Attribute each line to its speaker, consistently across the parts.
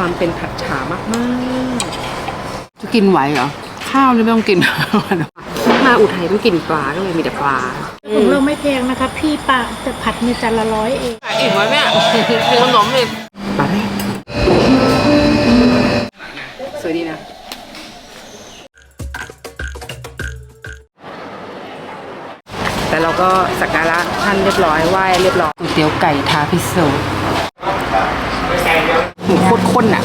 Speaker 1: ความเป็นผัดฉามาก
Speaker 2: จะกินไหวเหรอ ข้าวนี่ไม่ต้องกิน
Speaker 1: ๆมาอุทัยต้องกินปลาก็เลยมีแต่ปลา
Speaker 3: ของเราไม่แพงนะคะ พี่ปลาจะผัดมีจานละร้อยเอง
Speaker 2: อิ่มไหมเนี่ยกินขนมอีก
Speaker 1: ปลาแรกสวยดีนะแต่เราก็สักการะท่านเรียบร้อยไหว้เรียบร้อย
Speaker 2: ก๋วยเตี๋ยวไก่ทาพิเศษ
Speaker 1: หมูโค ตรข้นอะ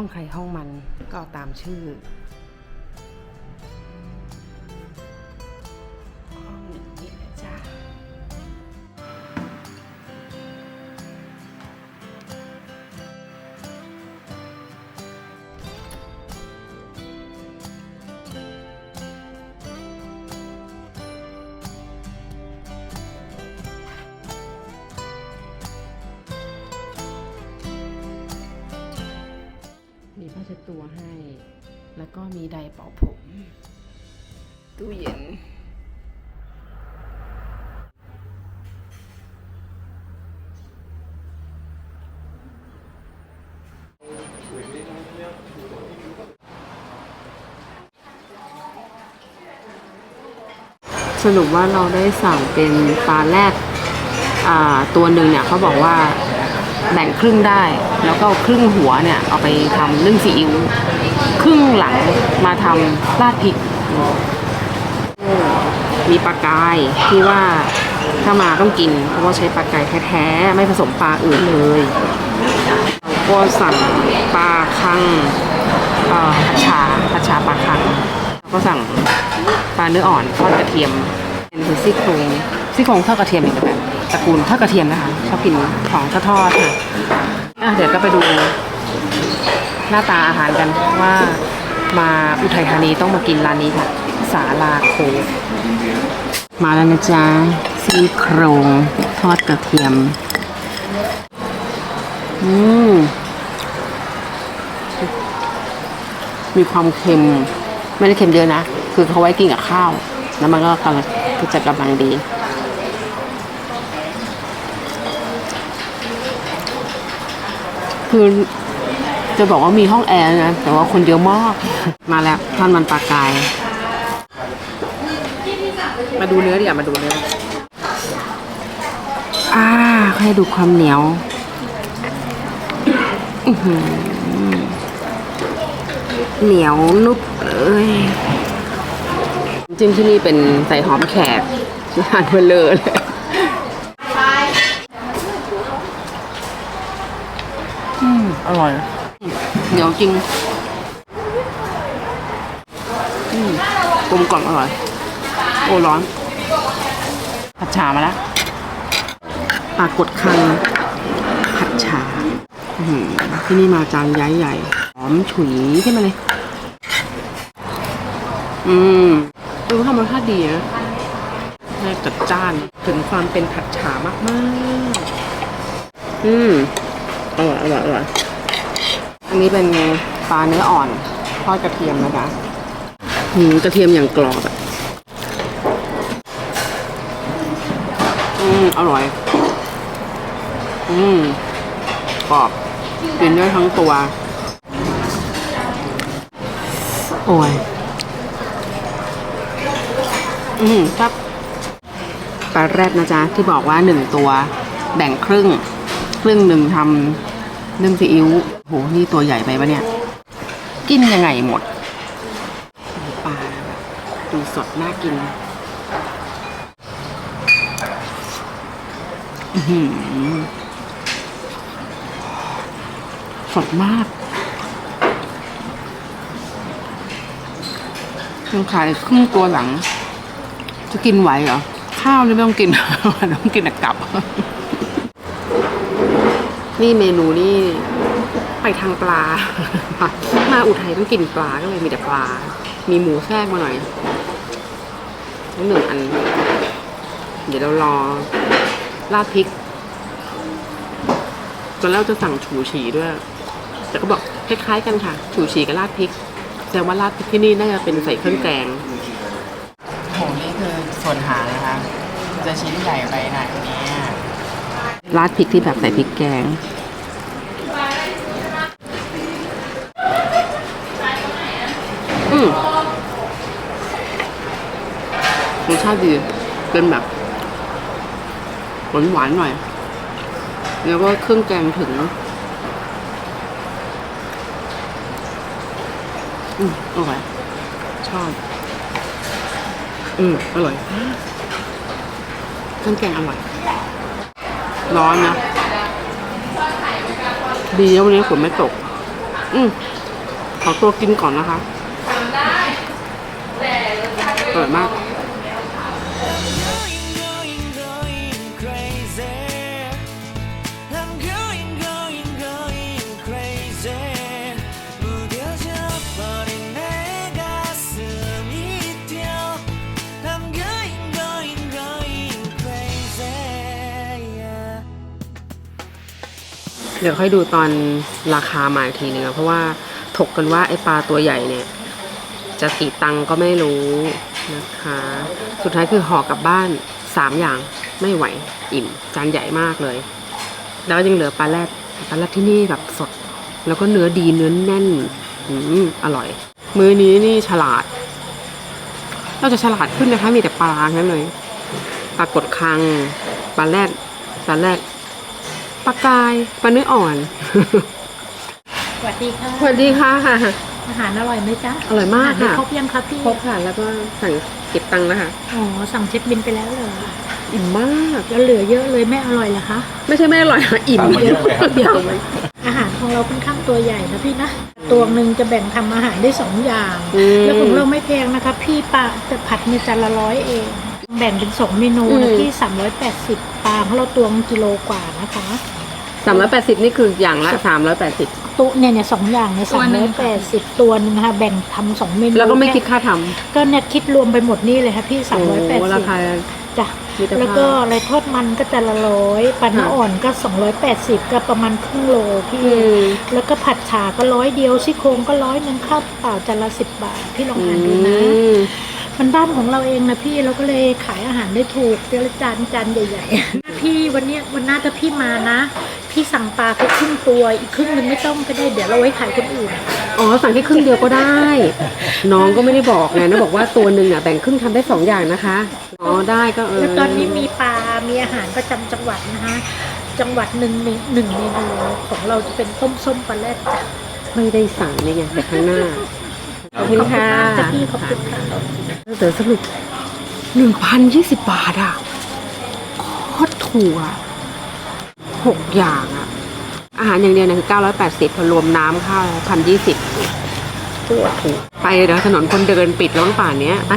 Speaker 1: ห้องใครห้องมันก็ตามชื่อ ตัวให้ แล้วก็มีไดร์เป่าผม ตู้เย็น สรุปว่าเราได้สั่งเป็นปลาแรดอ่าตัวหนึ่งเนี่ยเขาบอกว่าแบ่งครึ่งได้ แล้วก็ครึ่งหัวเนี่ยเอาไปทำนึ่งซีอิ๊วครึ่งหลังมาทำราดพริก มีปลากายที่ว่าถ้ามาต้องกิน เพราะว่าใช้ปลากายแท้ๆ ไม่ผสมปลาอื่นเลยเราก็สั่งปลาคังผัดชาผัดชาปลาคังแล้วก็สั่งปลาเนื้ออ่อนทอดกระเทียม เป็นคือซี่โครงซี่โครงทอดกระเทียมอีกแบบตระกูลทอดกระเทียมนะคะชอบกินของทอดๆค่ะ อะเดี๋ยวก็ไปดูหน้าตาอาหารกันว่ามาอุทัยธานีต้องมากินร้านนี้ค่ะ สาลาโคมาแล้วนะจ๊ะซี่โครงทอดกระเทียม อืม มีความเค็ม ไม่ได้เค็มเยอะนะ คือเขาไว้กินกับข้าว แล้วมันก็กำลังจะกำลังดี คือจะบอกว่ามีห้องแอร์นะ แต่ว่าคนเยอะมาก มาแล้วท่อนมันปลากาย มาดูเนื้อดิอะมาดูเนื้ออ่าให้ดูความเหนียวเหนียวนุบเลยจิ้มที่นี่เป็นใส่หอมแขกทานเพลอเลย อืมอร่อย เหนียวจริง อืมกลมกล่อมอร่อย โอ้ร้อน ผัดฉามาแล้วปลากดคัง ผัดฉาอื้อหือที่นี่มาจานย้ายใหญ่หอมฉุยขึ้นมาเลย อืมดูทำรสชาติดีนะแม่จัดจ้าน ถึงความเป็นผัดฉามากๆ อืม อร่อยอร่อยอร่อยอันนี้เป็นปลาเนื้ออ่อนทอดกระเทียมนะจ๊ะหืมกระเทียมอย่างกรอบอะอืมอร่อย อืมกรอบกินได้ทั้งตัว โอ้ย อืมครับปลาแรดนะจ๊ะ ที่บอกว่าหนึ่งตัว แบ่งครึ่ง ครึ่งหนึ่งทำ นึ่งซีอิ๊วโห นี่ตัวใหญ่ไปปะเนี่ย กินยังไงหมด ปลาแบบดูสดน่ากินอื้อหือสดมากยังขายครึ่งตัวหลัง จะกินไหวเหรอ ข้าวนี่ไม่ต้องกิน ต้องกินแต่กับ นี่เมนูนี่ไปทางปลา มาอุทัยต้องกินปลาก็เลยมีแต่ปลา มีหมูแทรกมาหน่อยนิดหนึ่งอัน เดี๋ยวเรารอราดพริกตอนแรกจะสั่งฉูฉีด้วย แต่ก็บอกคล้ายๆกันค่ะฉูฉีกับราดพริก แต่ว่าราดพริกที่นี่น่าจะเป็นใส่เครื่องแกง
Speaker 2: โหนี่คือส่วนหางนะคะ จะชิ้นใหญ่ไปหนเนี่ย
Speaker 1: ราดพริกที่แบบใส่พริกแกง อืมรสชาติดี เป็นแบบหวานหวานๆหน่อย แล้วก็เครื่องแกงถึงอืมอร่อย ชอบ อืมอร่อย เครื่องแกงอร่อย ร้อนนะ ดีแล้ววันนี้ฝนไม่ตก อืมขอตัวกินก่อนนะคะอร่อยมาก เดี๋ยวค่อยดูตอนราคามาอีกทีนึงเพราะว่าถกกันว่าไอปลาตัวใหญ่เนี่ย จะกี่ตังก็ไม่รู้นะคะ สุดท้ายคือห่อกลับบ้านสามอย่างไม่ไหวอิ่มจานใหญ่มากเลย แล้วยังเหลือปลาแรดปลาแรดที่นี่แบบสด แล้วก็เนื้อดีเนื้อแน่นอืมอร่อย มื้อนี้นี่ฉลาด เราจะฉลาดขึ้นนะคะมีแต่ปลาทั้งนั้นเลยปลากดคังปลาแรดปลาแรด ปลากายปลาเนื้ออ่อน
Speaker 3: สวัสดีค่ะ
Speaker 1: สวัสดีค่ะ
Speaker 3: อาหารอร่อยไหมจ๊ะ
Speaker 1: อร่อยมาก
Speaker 3: อาหาร
Speaker 1: ค่ะ
Speaker 3: ครบยังคะพี่
Speaker 1: ครบค่ะ แล้วก็สั่งเก็บตังค์แล้วค่ะ
Speaker 3: อ๋อสั่งเช็คบินไปแล้วเหรอ
Speaker 1: อิ่มมาก
Speaker 3: แล้วเหลือเยอะเลยไม่อร่อยเหรอคะ
Speaker 1: ไม่ใช่ไม่อร่อยค่ะอิ่มเยอะเยอะไหม
Speaker 3: อาหารของเราค่อนข้างตัวใหญ่นะพี่นะตัวหนึ่งจะแบ่งทำอาหารได้สองอย่าง
Speaker 1: อืม
Speaker 3: แล้วของเราไม่แพงนะคะ พี่ปลาจะผัดในจานละร้อยเอง แบ่งเป็นสองเมนู
Speaker 1: อื
Speaker 3: นะ
Speaker 1: ม
Speaker 3: พี่สามร้อยแปดสิบปลาเพราะเราตวงกิโลกว่านะคะ
Speaker 1: สามร้อยแปดสิบนี่คืออย่างละสามร้อยแปดสิบ
Speaker 3: ตัวเนี่ยเนี่ยสองอย่างเนี่ยสามร้อยแปดสิบตัวหนึงนะคะแบ่งทำสองเมนู
Speaker 1: แล้วก็ไม่คิดค่าท
Speaker 3: ก็เนี่ยคิดรวมไปหมดนี่เลยค่ะพี่ำสามร้อยแปด
Speaker 1: โอ้
Speaker 3: สิ
Speaker 1: รา
Speaker 3: บ
Speaker 1: คา
Speaker 3: จ้ะ
Speaker 1: มิตรภาพ
Speaker 3: แล้วก็อะไรทอดมันก็จะละร้อยปลาเนื้อ
Speaker 1: ค่ะ
Speaker 3: อ่อนก็สองร้อยแปดสิบก็ประมาณครึ่งโลพี่
Speaker 1: อืม
Speaker 3: แล้วก็ผัดฉาก็ร้อยเดียวซี่โครงก็ร้อยหนึงข้าวเปล่าจานละสิบบาทพี่ลองอ่านดูนะ
Speaker 1: อืม
Speaker 3: มันบ้านของเราเองนะพี่เราก็เลยขายอาหารได้ถูกเจละจานจานใหญ่ๆ พี่วันเนี้ยวันหน้าถ้าพี่มานะ พี่สั่งปลาแค่ครึ่งตัวอีกครึ่งหนึงไม่ต้องก็ได้เดี๋ยวเราไว้ขายคนอื่น
Speaker 1: อ๋อสั่งแค่ครึ่งเดียวก็ได้ น้องก็ไม่ได้บอกไงนะบอกว่าตัวหนึ่งอะแบ่งครึ่งทำได้สองอย่างนะคะ อ๋อได้ก็เออ
Speaker 3: แล้วตอนนี้มีปลา มีอาหารประจำจังหวัดนะคะ จังหวัดหนึ่งมีหนึ่งเมนูของเราจะเป็นต้มส้มปลาแรดจ้ะ
Speaker 1: ไม่ได้สั่งนี่ไงแต่ข้างหน้าขอบคุณค่ะ
Speaker 3: มากจ้ะพี่ขอบคุณค่ะ
Speaker 1: เดี๋ยวสรุปหนึ่งพันยี่สิบบาทอะโคตรถูกอะ หกอย่างอะอาหารอย่างเดียวเนี่ยคือเก้าร้อยแปดสิบพอรวมน้ำข้าวพันยี่สิบตัวถูกไปเดี๋ยวถนนคนเดินปิดแล้วป่านเนี้ยไป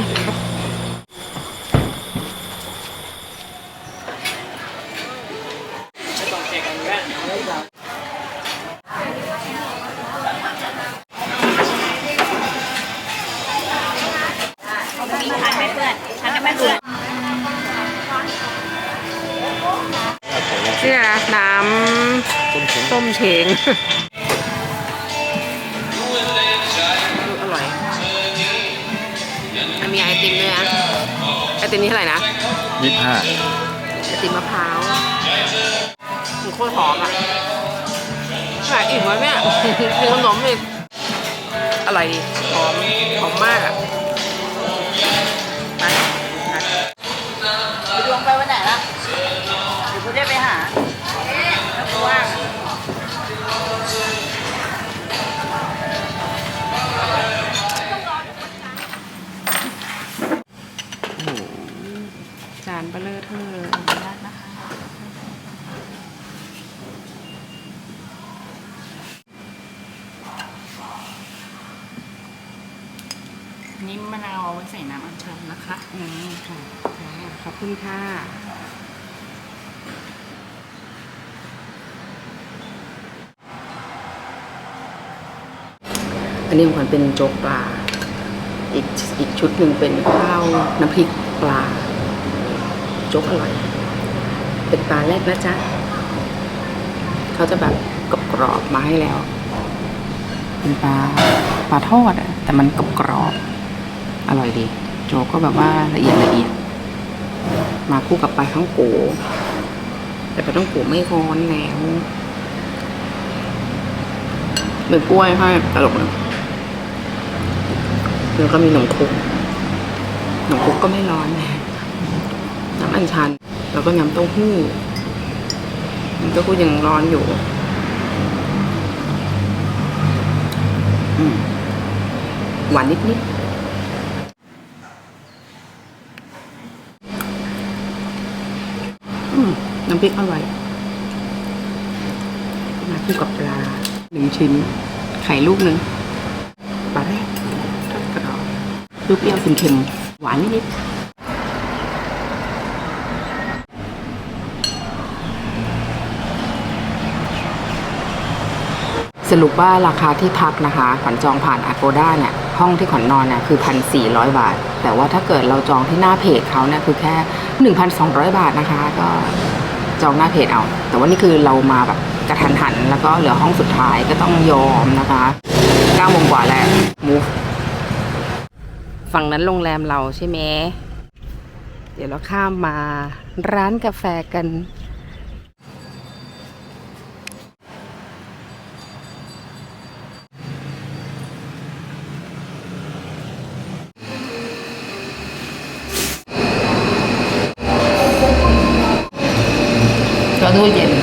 Speaker 1: ติมนี่เท่าไหร่นะ
Speaker 4: ยี่ห้า
Speaker 1: ไอติมมะพร้าวมันโคตรหอมอะขนาดอิ่มแล้วเนี่ยมีขนมอีกอร่อยดีหอมหอมมากอะ
Speaker 2: นี่มะนาวเอาไว้ใส่น้ำอัญชันนะคะ
Speaker 1: อืมค่ะค่ะขอบคุณค่ะ อันนี้ของขวัญเป็นโจ๊กปลา อีกอีกชุดหนึ่งเป็นข้าวน้ำพริกปลา โจ๊กอร่อย เป็นปลาแรกนะจ๊ะ เขาจะแบบกรอบๆมาให้แล้ว เป็นปลาปลาทอดอะแต่มันกรอบๆ อร่อยดี โจก็แบบว่าละเอียดละเอียด มาคู่กับปลาท่องโกแต่ปลาท่องโกไม่ร้อนแล้วเป็นกล้วยให้ตลกเลยแล้วก็มีหนมคุกหนมคุกก็ไม่ร้อน น้ำอัญชัน แล้วก็น้ำเต้าหู้น้ำเต้าหู้ยังร้อนอยู่หวานนิดๆอืมน้ำ พริกอร่อย มาคู่กับปลาหนึ่งชิ้น ไข่ลูกหนึ่งปลาแรกทอดกรอบเปรี้ยวเค็มๆหวานนิดๆสรุปว่าราคาที่พักนะคะขวัญจองผ่าน Agoda เนี่ยห้องที่ขวัญนอนเนี่ยคือ 1,400 บาท แต่ว่าถ้าเกิดเราจองที่หน้าเพจเขาเนี่ยคือแค่ 1,200 บาทนะคะก็ จองหน้าเพจเอา แต่ว่านี่คือเรามาแบบกระทันหัน แล้วก็เหลือห้องสุดท้ายก็ต้องยอมนะคะ9โมงกว่าแล้ว move ฝั่งนั้นโรงแรมเราใช่ไหมเดี๋ยวเราข้ามมาร้านกาแฟกัน ก็ตู้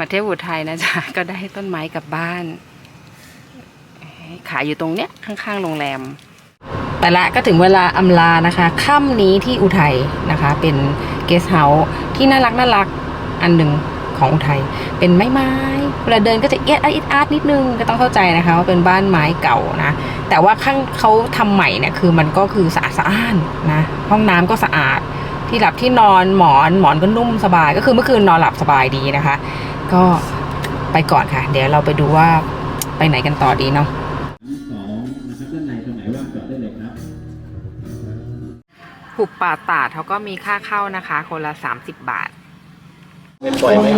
Speaker 1: มาเที่ยวอุทัยนะจ๊ะก็ได้ต้นไม้กลับบ้าน ขายอยู่ตรงเนี้ยข้างๆโรงแรม แต่ละก็ถึงเวลาอำลานะคะค่ำนี้ที่อุทัยนะคะ เป็นเกสเฮาส์ที่น่ารักน่ารักอันหนึ่งของอุทัยเป็นไม้ไม้เวลาเดินก็จะเอียดอาร์ตอาร์ตนิดนึงก็ต้องเข้าใจนะคะว่าเป็นบ้านไม้เก่านะ แต่ว่าข้างเขาทำใหม่เนี่ยคือมันก็คือสะอาดสะอ้านนะห้องน้ำก็สะอาดที่หลับที่นอนหมอนหมอนก็นุ่มสบาย ก็คือเมื่อคืนนอนหลับสบายดีนะคะ ก็ไปก่อนค่ะ เดี๋ยวเราไปดูว่าไปไหนกันต่อดีเนาะ
Speaker 4: สองนะครับด้านในตรงไหนว่างจอดได้เลยครับ
Speaker 1: หุบป่าตาดเขาก็มีค่าเข้านะคะ คนละ 30 บาทก็ไม่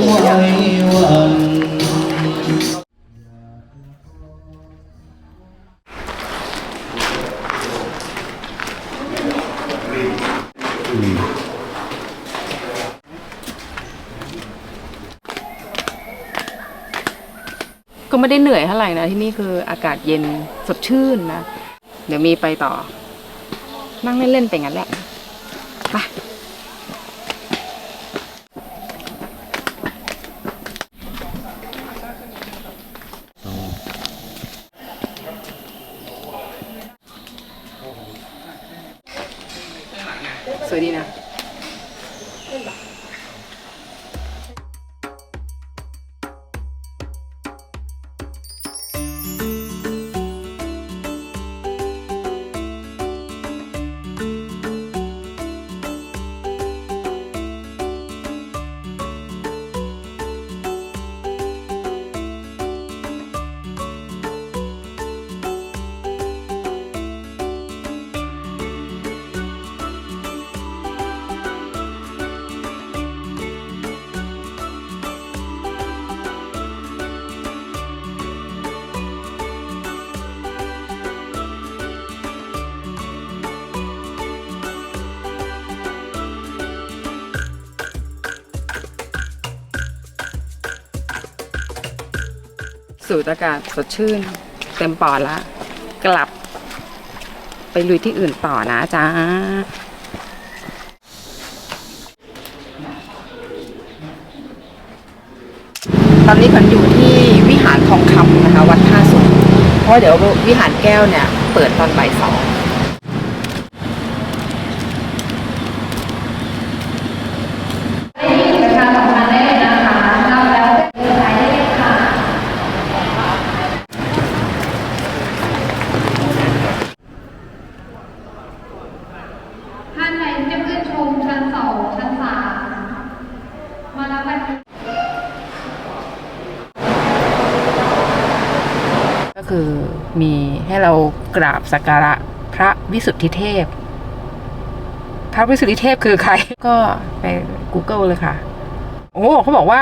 Speaker 1: ได้เหนื่อยเท่าไหร่นะที่นี่คืออากาศเย็นสดชื่นนะ เดี๋ยวมีไปต่อ นั่งเล่นๆไปงั้นแหละไปสวยดีนะ สูดอากาศสดชื่น เต็มปอดละ กลับ ไปลุยที่อื่นต่อนะจ๊ะตอนนี้ขันอยู่ที่วิหารทองคำนะคะ วัดท่าสุงเพราะเดี๋ยววิหารแก้วเนี่ย เปิดตอนบ่ายสอง
Speaker 5: ท่านใดที่จะขึ้นชมชั้นสองชั้นสามมารับบัตร
Speaker 1: ก็คือมี ให้เรากราบสักการะพระวิสุทธิเทพ พระวิสุทธิเทพคือใคร ก็ไป Google เลยค่ะ โอ้เขาบอกว่า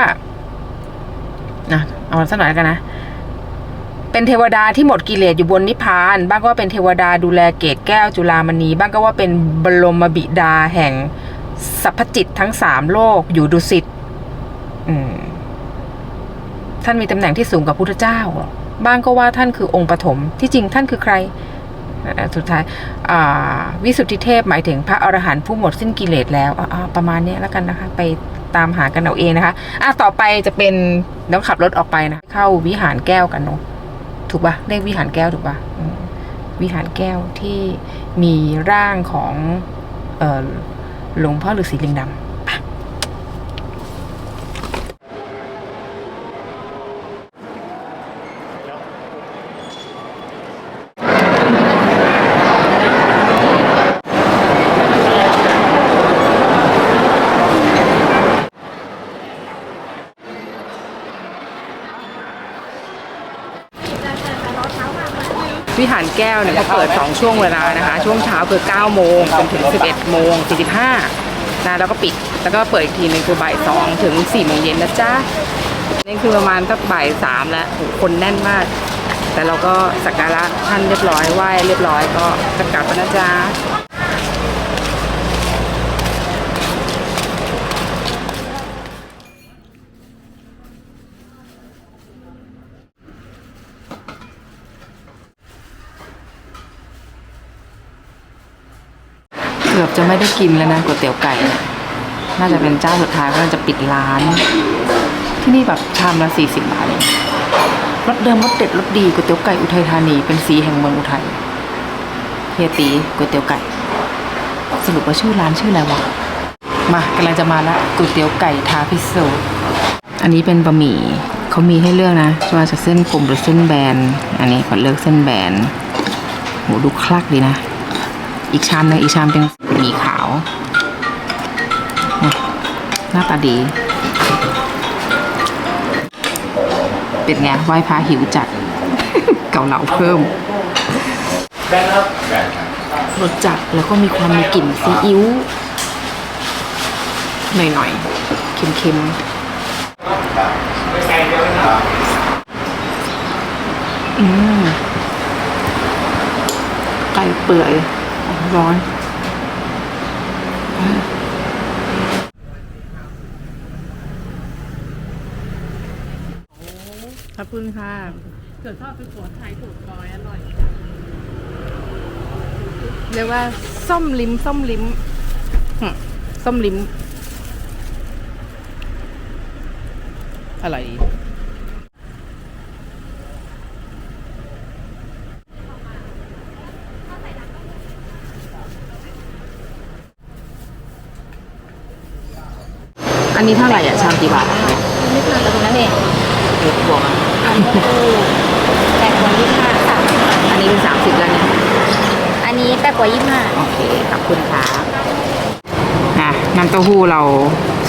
Speaker 1: นะเอาสักหน่อยกันนะ เป็นเทวดาที่หมดกิเลสอยู่บนนิพพาน บ้างก็ว่าเป็นเทวดาดูแลเกตแก้วจุลามณี บ้างก็ว่าเป็นบรมบิดาแห่งสรรพจิตทั้งสามโลกอยู่ดุสิตท่านมีตำแหน่งที่สูงกว่าพุทธเจ้า บ้างก็ว่าท่านคือองค์ปฐมที่จริงท่านคือใคร สุดท้ายวิสุทธิเทพหมายถึงพระอรหันต์ผู้หมดสิ้นกิเลสแล้วประมาณนี้แล้วกันนะคะ ไปตามหากันเอาเองนะคะอะต่อไปจะเป็นเดี๋ยวขับรถออกไปนะ เข้าวิหารแก้วกันเนาะถูกปะเรียกวิหารแก้วถูกปะวิหารแก้วที่มีร่างของออหลวงพ่อฤาษีลิงดำไป วิหานแก้วเนี่ยเขาเปิด 2 ช่วงเวลานะคะ ช่วงเช้าคือ 9 โมงจนถึง 11 โมง 45นะแล้วก็ปิดแล้วก็เปิดอีกทีนึงคือบ่าย 2 ถึง 4 โมงเย็นนะจ๊ะนี่คือประมาณสักบ่าย 3 แล้วคนแน่นมาก แต่เราก็สักการะท่านเรียบร้อยไหว้เรียบร้อยก็จะกลับแล้วนะจ๊ะ กือบจะไม่ได้กินแล้วนะก๋วยเตี๋ยวไก่เนี่ยน่าจะเป็นเจ้าสุดท้ายก็จะปิดร้าน ที่นี่แบบชามละสี่สิบบาทเองรสเดิมรสเด็ดรสดีก๋วยเตี๋ยวไก่อุทัยธานีเป็นสีแห่งเมืองอุทัยเฮียตีก๋วยเตี๋ยวไก่ สรุปว่าชื่อร้านชื่ออะไรวะมากำลังจะมาละก๋วยเตี๋ยวไก่ทาพิโซอันนี้เป็นบะหมี่เขามีให้เลือกนะว่าจะเส้นกลมหรือเส้นแบน อันนี้ขอเลือกเส้นแบนโหดูคลักดีนะ อีกชามหนึงอีกชามเป็น หมี่ขาวหน้าตาดี เป็นไงไหว้พระหิวจัด เกาเหลาเพิ่มรสจัดแล้วก็มีความมีกลิ่นซีอิ๊วหน่อยๆ เค็มๆ อืมไก่เปื่อยร้อน ขอบ คุณค่ะเกิดทอดเป็นหัวไทยถูกกอยอร่อยเรียกว่าส้มลิ้มส้มลิ้มหึส้มลิ้มอะไรดีอันนี้เท่าไหร่อะชามกี่บาทอะ
Speaker 3: นี่ค่ะตรงนั้นเอง
Speaker 1: เด็กบอกอะ
Speaker 3: แปดกว่ายี่ห้าสาม
Speaker 1: อันนี้เป็นสามสิบแล้วเนี่ย
Speaker 3: อันนี้แปดกว่ายี่ห้า
Speaker 1: โอเคขอบคุณครับอะน้ำเต้าหู้เรา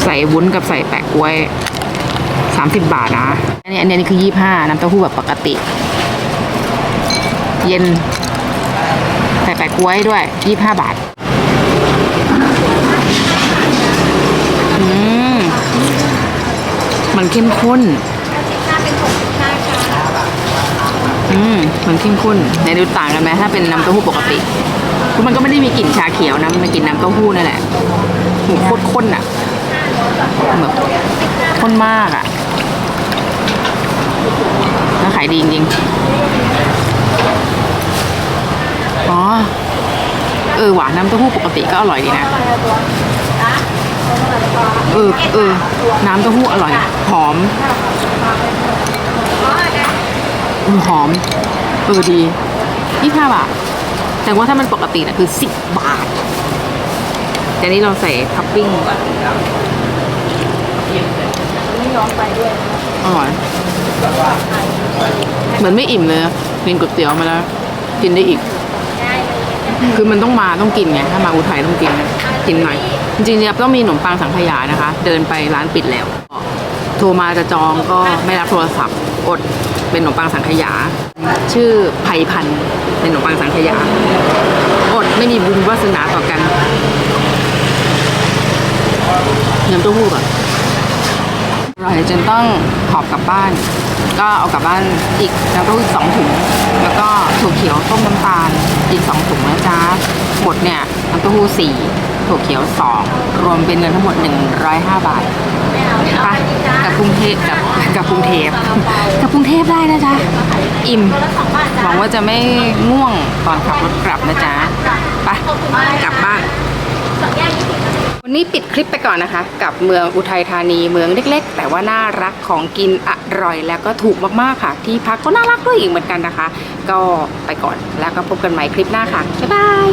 Speaker 1: ใส่วุ้นกับใส่แปะกล้วยสามสิบบาทนะอันนี้อันนี้คือยี่ห้าน้ำเต้าหู้แบบปกติ เย็นใส่แปะกล้วยด้วยยี่ห้าบาทอืมมันเข้มข้น อืมมันเข้มข้นในดูต่างกันไหมถ้าเป็นน้ำเต้าหู้ปกติคือมันก็ไม่ได้มีกลิ่นชาเขียวนะมันกลิ่นน้ำเต้าหู้นั่นแหละโหโคตรข้นอะแบบข้นมากอะแล้วขายดีจริงๆอ๋อเออหวานน้ำเต้าหู้ปกติก็อร่อยดีนะเออเออน้ำเต้าหู้อร่อย หอม อืมหอมเออดียี่ห้าบาทแต่ว่าถ้ามันปกตินะคือสิบบาท แต่นี้เราใส่ท็อปปิ้งอร่อยเหมือนไม่อิ่มเลยนะกินก๋วยเตี๋ยวมาแล้ว กินได้อีก คือมันต้องมาต้องกินไงถ้ามาอุทัยต้องกินกินหน่อย จริงๆเนี่ยต้องมีขนมปังสังขยานะคะ เดินไปร้านปิดแล้ว โทรมาจะจองก็ไม่รับโทรศัพท์อด เป็นขนมปังสังขยา ชื่อไผ่พันธ์เป็นขนมปังสังขยาอดไม่มีบุญวาสนาต่อกันน้ำเต้าหู้ก่อนอร่อยจนต้องหอบกลับบ้าน ก็เอากลับบ้านอีกน้ำเต้าหู้สองถุงแล้วก็ถั่วเขียวต้มน้ำตาลอีกสองถุงนะจ๊ะหมดเนี่ยน้ำเต้าหู้สี่ ถั่วเขียวสองรวมเป็นเงินทั้งหมด 105 บาทไปกับกรุงเทพกับกับกรุงเทพกับกรุงเทพได้นะจ๊ะ อิ่มหวังว่าจะไม่ง่วงตอนขับรถกลับนะจ๊ะไปกลับบ้านวันนี้ปิดคลิปไปก่อนนะคะ กับเมืองอุทัยธานีเมืองเล็ก ๆ แต่ว่าน่ารักของกินอร่อย แล้วก็ถูกมากๆค่ะ ที่พักก็น่ารักด้วยอีกเหมือนกันนะคะ ก็ไปก่อนแล้วก็พบกันใหม่คลิปหน้าค่ะบ๊ายบาย